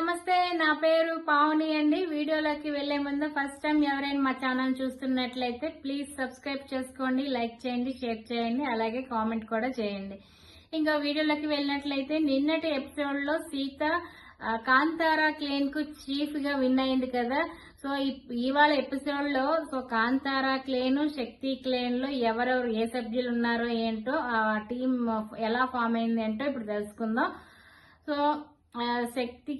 నమస్తే నా పేరు పావని అండి. వీడియోలోకి వెళ్ళే ముందు ఫస్ట్ టైం ఎవరైనా మా ఛానల్ చూస్తున్నట్లయితే ప్లీజ్ సబ్స్క్రైబ్ చేసుకోండి లైక్ చేయండి షేర్ చేయండి అలాగే కామెంట్ కూడా చేయండి. ఇంకా వీడియోలోకి వెళ్ళినట్లయితే నిన్నటి ఎపిసోడ్లో సీత కాంతారా క్లేన్కు చీఫ్గా విన్ అయింది కదా. సో ఇప్- ఇవాళ ఎపిసోడ్లో సో కాంతారా క్లెయిన్ శక్తి క్లేన్లో ఎవరెవరు ఏ సభ్యులు ఉన్నారో ఏంటో ఆ టీం ఎలా ఫామ్ అయింది ఏంటో ఇప్పుడు తెలుసుకుందాం. సో శక్తి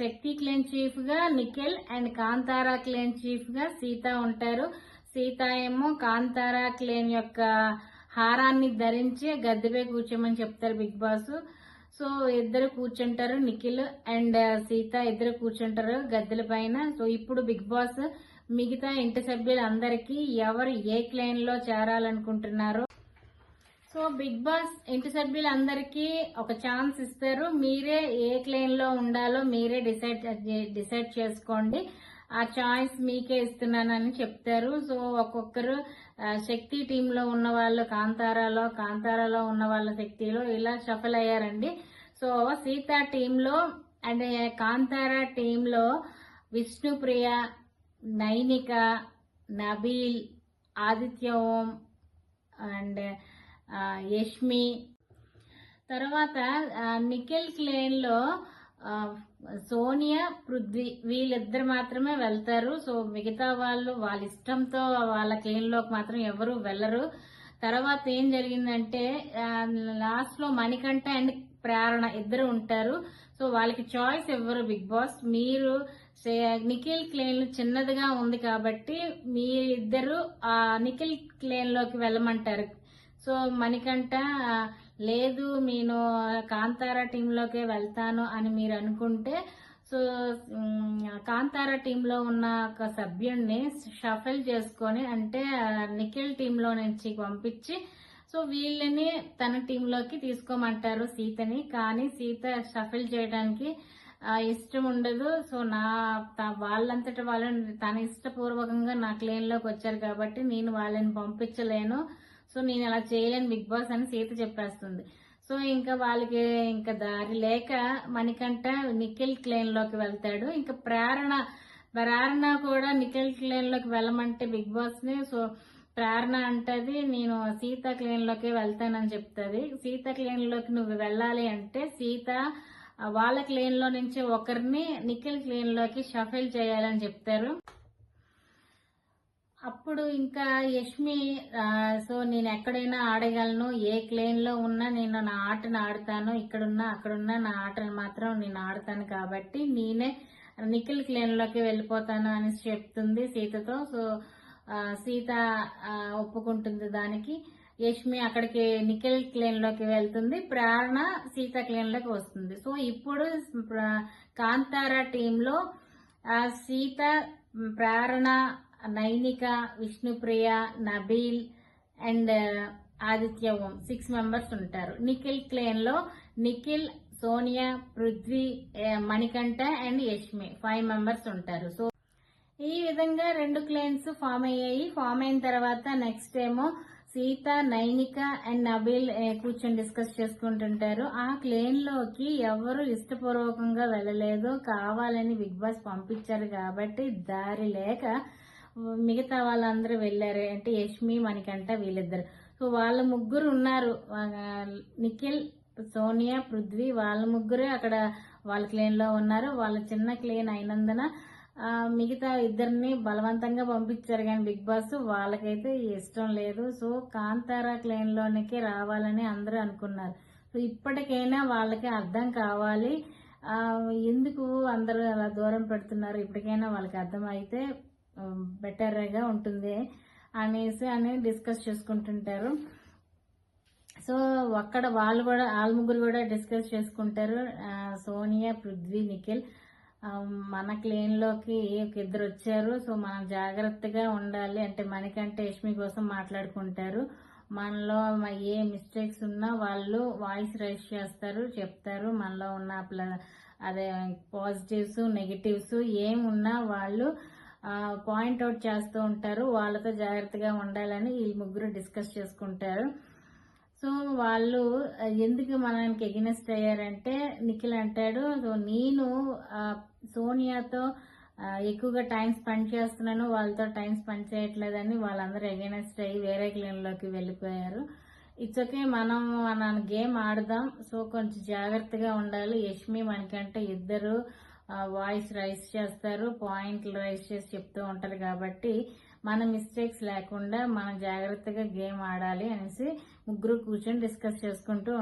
శక్తి క్లెయిన్ చీఫ్గా నిఖిల్ అండ్ కాంతారా క్లెయిన్ చీఫ్గా సీత ఉంటారు. సీత ఏమో కాంతారా క్లేన్ యొక్క హారాన్ని ధరించి గద్దెపై కూర్చోమని చెప్తారు బిగ్ బాస్. సో ఇద్దరు కూర్చుంటారు నిఖిల్ అండ్ సీత ఇద్దరు కూర్చుంటారు గద్దెల పైన. సో ఇప్పుడు బిగ్ బాస్ మిగతా ఇంటి సభ్యులందరికీ ఎవరు ఏ క్లైన్లో చేరాలనుకుంటున్నారో సో బిగ్ బాస్ ఇంటి సభ్యులందరికీ ఒక ఛాన్స్ ఇస్తారు. మీరే ఏ క్లైన్లో ఉండాలో మీరే డిసైడ్ డిసైడ్ చేసుకోండి. ఆ చాయిస్ మీకే ఇస్తున్నానని చెప్తారు. సో ఒక్కొక్కరు శక్తి టీమ్లో ఉన్న వాళ్ళు కాంతారాలో కాంతారాలో ఉన్న వాళ్ళ శక్తిలో ఇలా షఫల్ అయ్యారండి. సో సీత టీమ్లో అండ్ కాంతారా టీమ్లో విష్ణుప్రియ నైనిక నబీల్ ఆదిత్య ఓం అండ్ యష్మి. తర్వాత నిఖిల్ క్లేన్లో సోనియా పృథ్వీ వీళ్ళిద్దరు మాత్రమే వెళ్తారు. సో మిగతా వాళ్ళు వాళ్ళ ఇష్టంతో వాళ్ళ క్లేన్లోకి మాత్రం ఎవరు వెళ్ళరు. తర్వాత ఏం జరిగిందంటే లాస్ట్లో మణికంఠ అండ్ ప్రేరణ ఇద్దరు ఉంటారు. సో వాళ్ళకి చాయిస్ ఇవ్వరు బిగ్ బాస్ మీరు నిఖిల్ క్లేన్ చిన్నదిగా ఉంది కాబట్టి మీరిద్దరు ఆ నిఖిల్ క్లేన్లోకి వెళ్ళమంటారు. సో మణికంఠ లేదు నేను కాంతార టీంలోకే వెళ్తాను అని మీరు అనుకుంటే సో కాంతార టీంలో ఉన్న ఒక సభ్యుడిని షఫల్ చేసుకొని అంటే నిఖిల్ టీంలో నుంచి పంపించి సో వీళ్ళని తన టీంలోకి తీసుకోమంటారు సీతని. కానీ సీత షఫల్ చేయడానికి ఇష్టం ఉండదు. సో నా త- వాళ్ళని తన ఇష్టపూర్వకంగా నా క్లెయిన్లోకి వచ్చారు కాబట్టి నేను వాళ్ళని పంపించలేను. సో నేను అలా చేయలేను బిగ్ బాస్ అని సీత చెప్పేస్తుంది. సో ఇంకా వాళ్ళకి ఇంకా దారి లేక మణికంఠ నిఖిల్ క్లేన్లోకి వెళ్తాడు. ఇంకా ప్రేరణ ప్రేరణ కూడా నిఖిల్ క్లేన్లోకి వెళ్ళమంటే బిగ్ బాస్ని సో ప్రేరణ అంటది నేను సీత క్లేన్లోకి వెళ్తానని చెప్తుంది. సీత క్లేన్లోకి నువ్వు వెళ్ళాలి అంటే సీత వాళ్ళ క్లేన్లో నుంచి ఒకరిని నిఖిల్ క్లేన్లోకి షఫిల్ చేయాలని చెప్తారు. అప్పుడు ఇంకా యష్మి సో నేను ఎక్కడైనా ఆడగలను ఏ క్లేన్లో ఉన్నా నేను నా ఆటను ఆడతాను ఇక్కడున్నా అక్కడున్నా నా ఆటను మాత్రం నేను ఆడతాను కాబట్టి నేనే నిఖిల్ క్లేన్లోకి వెళ్ళిపోతాను అని చెప్తుంది సీతతో. సో సీత ఒప్పుకుంటుంది దానికి. యష్మి అక్కడికి నిఖిల్ క్లేన్లోకి వెళ్తుంది. ప్రేరణ సీత క్లేన్లోకి వస్తుంది. సో ఇప్పుడు కాంతారా టీంలో Seetha Prerana Nainika Vishnupriya Nabeel and Aditya Om six members ఉంటారు. Nikhil క్లేన్లో Nikhil Sonia Prithvi Manikanta and Yashmi five members ఉంటారు. సో ఈ విధంగా రెండు క్లేన్స్ ఫామ్ అయ్యాయి. ఫామ్ అయిన తర్వాత నెక్స్ట్ ఏమో సీత నైనిక అండ్ నబీల్ కూర్చొని డిస్కస్ చేసుకుంటుంటారు. ఆ క్లేన్లోకి ఎవరు ఇష్టపూర్వకంగా వెళ్ళలేదు కావాలని బిగ్ బాస్ పంపించారు కాబట్టి దారి లేక మిగతా వాళ్ళందరూ వెళ్ళారు అంటే యష్మి మణికంట వీళ్ళిద్దరు. సో వాళ్ళ ముగ్గురు ఉన్నారు. నిఖిల్ సోనియా పృథ్వీ వాళ్ళ ముగ్గురే అక్కడ వాళ్ళ క్లెయిన్లో ఉన్నారు. వాళ్ళ చిన్న క్లేన్ అయినందున మిగతా ఇద్దరిని బలవంతంగా పంపించారు కానీ బిగ్ బాస్ వాళ్ళకైతే ఇష్టం లేదు. సో కాంతారా క్లేన్ రావాలని అందరూ అనుకున్నారు. సో ఇప్పటికైనా వాళ్ళకి అర్థం కావాలి. ఎందుకు అందరూ అలా దూరం పెడుతున్నారు? ఇప్పటికైనా వాళ్ళకి అర్థం Um, బెటర్గా బెటర్గా ఉంటుంది అనేసి అని డిస్కస్ చేసుకుంటుంటారు. సో అక్కడ వాళ్ళు కూడా వాళ్ళ ముగ్గురు కూడా డిస్కస్ చేసుకుంటారు. సోనియా పృథ్వీ నిఖిల్. Um, మన క్లేన్లోకి ఒక ఇద్దరు వచ్చారు. సో మనం జాగ్రత్తగా ఉండాలి. అంటే మనకంటే యష్మి కోసం మాట్లాడుకుంటారు. మనలో ఏ మిస్టేక్స్ ఉన్నా వాళ్ళు వాయిస్ రైజ్ చేస్తారు చెప్తారు. మనలో ఉన్న ప్ల- అదే పాజిటివ్స్ నెగిటివ్స్ ఏమున్నా వాళ్ళు పాయింట్ అవుట్ చేస్తూ ఉంటారు. వాళ్ళతో జాగ్రత్తగా ఉండాలని ఈ ముగ్గురు డిస్కస్ చేసుకుంటారు. సో వాళ్ళు ఎందుకు మనకి ఎగ్నెస్ట్ అయ్యారంటే నిఖిల్ అంటాడు సో నేను సోనియాతో ఎక్కువగా టైం స్పెండ్ చేస్తున్నాను. వాళ్ళతో టైం స్పెండ్ చేయట్లేదని వాళ్ళందరూ ఎగెనెస్ట్ అయ్యి వేరే క్లీన్లోకి వెళ్ళిపోయారు. ఇట్స్ ఓకే మనం మన గేమ్ ఆడదాం. సో కొంచెం జాగ్రత్తగా ఉండాలి. యష్మి మనకంటే ఇద్దరు వాయిస్ రైస్ చేస్తారు పాయింట్లు రైస్ చేసి చెప్తూ ఉంటారు కాబట్టి మన మిస్టేక్స్ లేకుండా మనం జాగ్రత్తగా గేమ్ ఆడాలి అనేసి ముగ్గురు కూర్చొని డిస్కస్ చేసుకుంటూ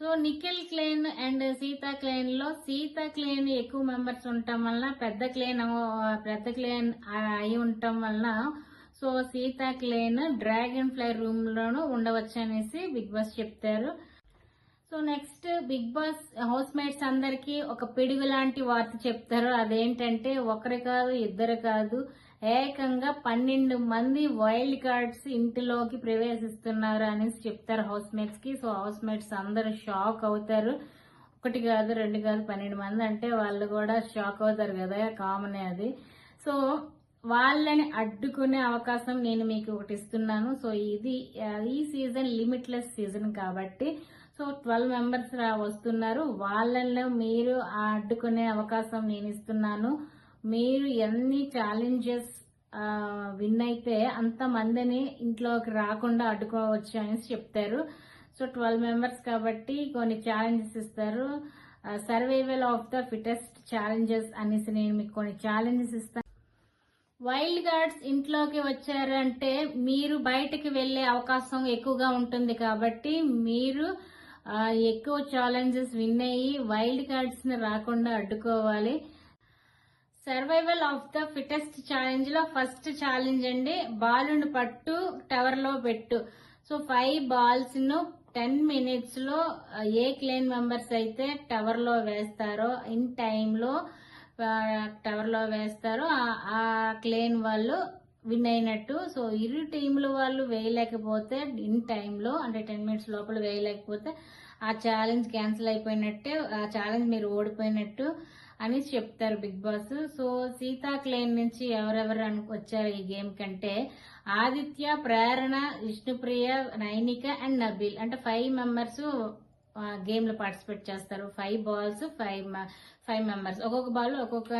so Nikhil clan and Seetha క్లేన్లో Seetha clan ఎక్కువ మెంబర్స్ ఉండటం వలన పెద్ద క్లేన్ పెద్ద క్లేన్ అయి ఉండటం వలన so Seetha clan dragon fly room లోను ఉండవచ్చు అనేసి బిగ్ బాస్ చెప్తారు. So next big boss house mates అందరికి ఒక పిడుగు లాంటి వార్త చెప్తారు. అదేంటంటే ఒకరు కాదు ఇద్దరు కాదు ఏకంగా పన్నెండు మంది వైల్డ్ కార్డ్స్ ఇంటిలోకి ప్రవేశిస్తున్నారు అనేసి చెప్తారు హౌస్ మేట్స్కి. సో హౌస్ మేట్స్ అందరూ షాక్ అవుతారు. ఒకటి కాదు రెండు కాదు పన్నెండు మంది అంటే వాళ్ళు కూడా షాక్ అవుతారు కదా కామన్ అది. సో వాళ్ళని అడ్డుకునే అవకాశం నేను మీకు ఒకటి ఇస్తున్నాను. సో ఇది ఈ సీజన్ లిమిట్లెస్ సీజన్ కాబట్టి సో ట్వెల్వ్ మెంబర్స్ వస్తున్నారు. వాళ్ళల్లో మీరు అడ్డుకునే అవకాశం నేను ఇస్తున్నాను. మీరు ఎన్ని ఛాలెంజెస్ విన్ అయితే అంత మందిని ఇంట్లోకి రాకుండా అడ్డుకోవచ్చు అనేసి చెప్తారు. సో ట్వెల్వ్ మెంబర్స్ కాబట్టి కొన్ని ఛాలెంజెస్ ఇస్తారు. Survival of the fittest challenges అనేసి నేను మీకు కొన్ని ఛాలెంజెస్ ఇస్తాను వైల్డ్ గార్డ్స్ ఇంట్లోకి వచ్చారంటే మీరు బయటకు వెళ్ళే అవకాశం ఎక్కువగా ఉంటుంది కాబట్టి మీరు ఎక్కువ ఛాలెంజెస్ విన్ అయ్యి వైల్డ్ కార్డ్స్ని రాకుండా అడ్డుకోవాలి. సర్వైవల్ ఆఫ్ ద ఫిటెస్ట్ ఛాలెంజ్లో ఫస్ట్ ఛాలెంజ్ అండి. బాలుని పట్టు టవర్లో పెట్టు. సో ఫైవ్ బాల్స్ను టెన్ మినిట్స్లో ఏ క్లేన్ మెంబర్స్ అయితే టవర్లో వేస్తారో ఇన్ టైమ్లో టవర్లో వేస్తారో ఆ- ఆ క్లేన్ వాళ్ళు విన్ అయినట్టు సో ఇరు టీంల వాళ్ళు వేయలేకపోతే ఇన్ టైంలో అంటే టెన్ మినిట్స్ లోపల వేయలేకపోతే ఆ ఛాలెంజ్ క్యాన్సిల్ అయిపోయినట్టే ఆ ఛాలెంజ్ మీరు ఓడిపోయినట్టు అని చెప్తారు big boss. So Seetha clan నుంచి ఎవరెవరు అను వచ్చారు ఈ గేమ్ కంటే ఆదిత్య ప్రేరణ విష్ణుప్రియ నైనిక అండ్ నబీల్. అంటే ఫైవ్ మెంబర్స్ గేమ్లో పార్టిసిపేట్ చేస్తారు. Five balls five five members. ఒక్కొక్క బాల్ ఒక్కొక్క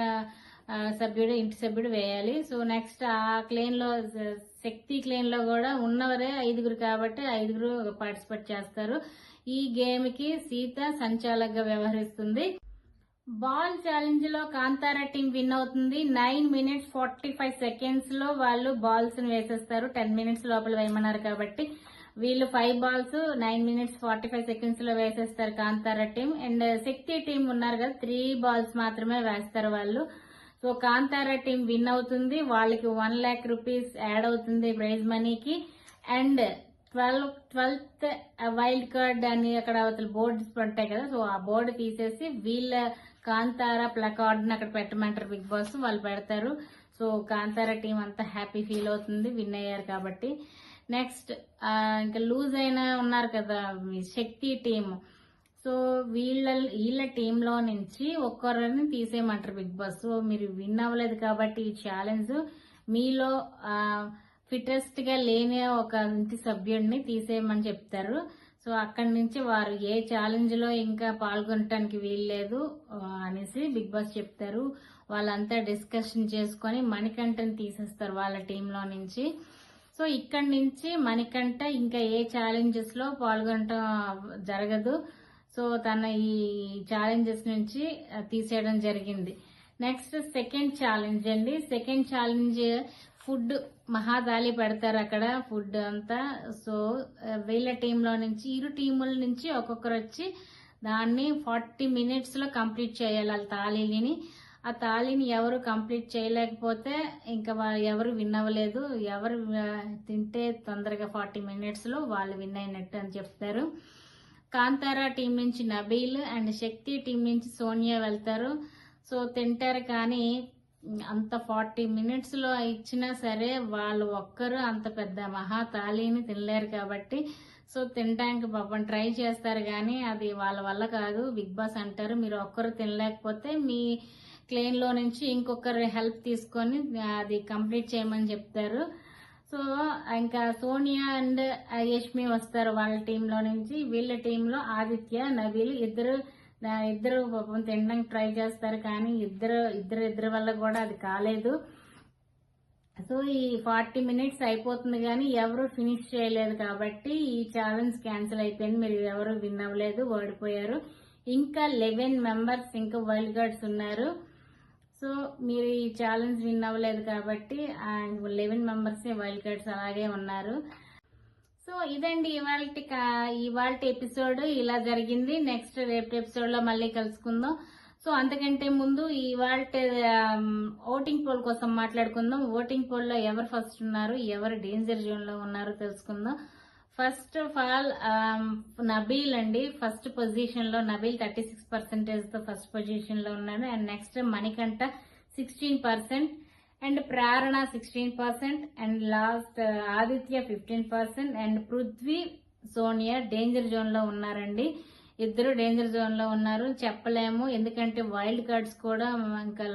సభ్యుడు ఇంటి సభ్యుడు వేయాలి. సో నెక్స్ట్ ఆ క్లేన్లో శక్తి క్లెయిన్లో లో కూడా ఉన్నవరే ఐదుగురు కాబట్టి ఐదుగురు పార్టిసిపేట్ చేస్తారు. ఈ గేమ్కి సీత సంచాలకగా వ్యవహరిస్తుంది. బాల్ ఛాలెంజ్లో కాంతారా టీం విన్ అవుతుంది. నైన్ మినిట్స్ ఫార్టీ ఫైవ్ సెకండ్స్లో వాళ్ళు బాల్స్ వేసేస్తారు. టెన్ మినిట్స్ లోపల వేయమన్నారు కాబట్టి వీళ్ళు five balls nine minutes forty five సెకండ్స్లో వేసేస్తారు Kantara team and Shakti team ఉన్నారు కదా త్రీ బాల్స్ మాత్రమే వేస్తారు వాళ్ళు. సో కాంతారా టీం విన్ అవుతుంది. వాళ్ళకి వన్ ల్యాక్ రూపీస్ యాడ్ అవుతుంది ప్రైజ్ మనీకి. And twelve twelfth wild card అని అక్కడ అవతల బోర్డ్స్ ఉంటాయి కదా సో ఆ బోర్డు తీసేసి వీళ్ళ కాంతారా ప్లకార్డ్ అక్కడ పెట్టమంటారు బిగ్ బాస్. వాళ్ళు పెడతారు. సో కాంతారా టీం అంతా హ్యాపీ ఫీల్ అవుతుంది విన్ అయ్యారు కాబట్టి. నెక్స్ట్ ఇంకా లూజ్ అయినా ఉన్నారు కదా శక్తి టీం సో వీళ్ళ వీళ్ళ టీంలో నుంచి ఒక్కరిని తీసేయమంటారు బిగ్ బాస్. సో మీరు విన్ అవ్వలేదు కాబట్టి ఈ ఛాలెంజ్ మీలో ఫిటెస్ట్గా లేని ఒక ఇంటి సభ్యుడిని తీసేయమని చెప్తారు. సో అక్కడి నుంచి వారు ఏ ఛాలెంజ్లో ఇంకా పాల్గొనటానికి వీల్లేదు అనేసి బిగ్ బాస్ చెప్తారు. వాళ్ళంతా డిస్కషన్ చేసుకొని మణికంఠని తీసేస్తారు వాళ్ళ టీంలో నుంచి. సో ఇక్కడి నుంచి మణికంఠ ఇంకా ఏ ఛాలెంజెస్లో పాల్గొనటం జరగదు. సో తన ఈ ఛాలెంజెస్ నుంచి తీసేయడం జరిగింది. నెక్స్ట్ సెకండ్ ఛాలెంజ్ అండి. సెకండ్ ఛాలెంజ్ ఫుడ్ మహాదాలి పెడతారు అక్కడ ఫుడ్ అంతా. సో వీళ్ళ టీంలో నుంచి ఇరు టీముల నుంచి ఒక్కొక్కరు వచ్చి దాన్ని ఫార్టీ మినిట్స్లో కంప్లీట్ చేయాలి వాళ్ళ తాళీని ఆ తాళిని ఎవరు కంప్లీట్ చేయలేకపోతే ఇంకా వాళ్ళు ఎవరు విన్ అవ్వలేదు. ఎవరు తింటే తొందరగా ఫార్టీ మినిట్స్లో వాళ్ళు విన్ అయినట్టు అని చెప్తారు. కాంతారా టీం నుంచి నబీల్ అండ్ శక్తి టీం నుంచి సోనియా వెళ్తారు. సో తింటారు కానీ అంత ఫార్టీ మినిట్స్లో ఇచ్చినా సరే వాళ్ళు ఒక్కరు అంత పెద్ద మహా తాళిని తినలేరు కాబట్టి సో తినడానికి పాపం ట్రై చేస్తారు కానీ అది వాళ్ళ వల్ల కాదు. బిగ్ బాస్ అంటారు మీరు ఒక్కరు తినలేకపోతే మీ క్లెయిన్లో నుంచి ఇంకొకరు హెల్ప్ తీసుకొని అది కంప్లీట్ చేయమని చెప్తారు. సో ఇంకా సోనియా అండ్ యష్మి వస్తారు వాళ్ళ టీంలో నుంచి. వీళ్ళ టీంలో ఆదిత్య నవీల్ ఇద్దరు ఇద్దరు పాపం తినడానికి ట్రై చేస్తారు కానీ ఇద్దరు ఇద్దరు ఇద్దరు వల్ల కూడా అది కాలేదు. సో ఈ ఫార్టీ మినిట్స్ అయిపోతుంది కానీ ఎవరు ఫినిష్ చేయలేదు కాబట్టి ఈ ఛాలెంజ్ క్యాన్సిల్ అయిపోయింది. మీరు ఎవరు విన్ అవ్వలేదు ఓడిపోయారు. ఇంకా లెవెన్ మెంబర్స్ ఇంకా వైల్డ్ గార్డ్స్ ఉన్నారు. సో మీరు ఈ ఛాలెంజ్ విన్ అవ్వలేదు కాబట్టి లెవెన్ మెంబర్స్ వైల్డ్ కార్డ్స్ అలాగే ఉన్నారు. సో ఇదండి ఇవాళ ఇవాళ ఎపిసోడ్ ఇలా జరిగింది. నెక్స్ట్ రేపు ఎపిసోడ్లో మళ్ళీ కలుసుకుందాం. సో అంతకంటే ముందు ఇవాళ um, ఓటింగ్ పోల్ కోసం మాట్లాడుకుందాం. ఓటింగ్ పోల్లో ఎవరు ఫస్ట్ ఉన్నారు ఎవరు డేంజర్ జోన్లో ఉన్నారో తెలుసుకుందాం. ఫస్ట్ ఆఫ్ ఆల్ నబీల్ అండి ఫస్ట్ పొజిషన్లో నబీల్ థర్టీ సిక్స్ పర్సెంటేజ్తో ఫస్ట్ పొజిషన్లో ఉన్నాడు. And next Manikanta sixteen percent and Prerana sixteen percent and last Aditya fifteen percent and Prithvi Sonia danger జోన్లో ఉన్నారండి. ఇద్దరు డేంజర్ జోన్లో ఉన్నారు. చెప్పలేము. ఎందుకంటే వైల్డ్ కార్డ్స్ కూడా ఇంకా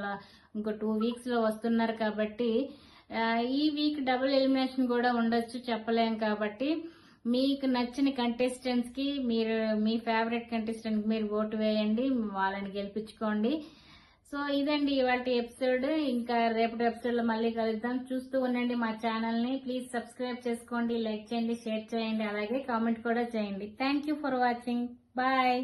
ఇంకో టూ వీక్స్లో వస్తున్నారు కాబట్టి uh, ఈ వీక్ డబుల్ ఎలిమినేషన్ కూడా ఉండొచ్చు. చెప్పలేము కాబట్టి మీకు నచ్చిన కంటెస్టెంట్స్కి మీరు మీ ఫేవరెట్ కంటెస్టెంట్కి మీరు ఓటు వేయండి వాళ్ళని గెలిపించుకోండి. సో ఇదండి ఇవాళ ఎపిసోడ్ ఇంకా రేపటి ఎపిసోడ్లో మళ్ళీ కలుద్దాం. చూస్తూ ఉండండి మా ఛానల్ని. ప్లీజ్ సబ్స్క్రైబ్ చేసుకోండి లైక్ చేయండి షేర్ చేయండి అలాగే కామెంట్ కూడా చేయండి. Thank you for watching bye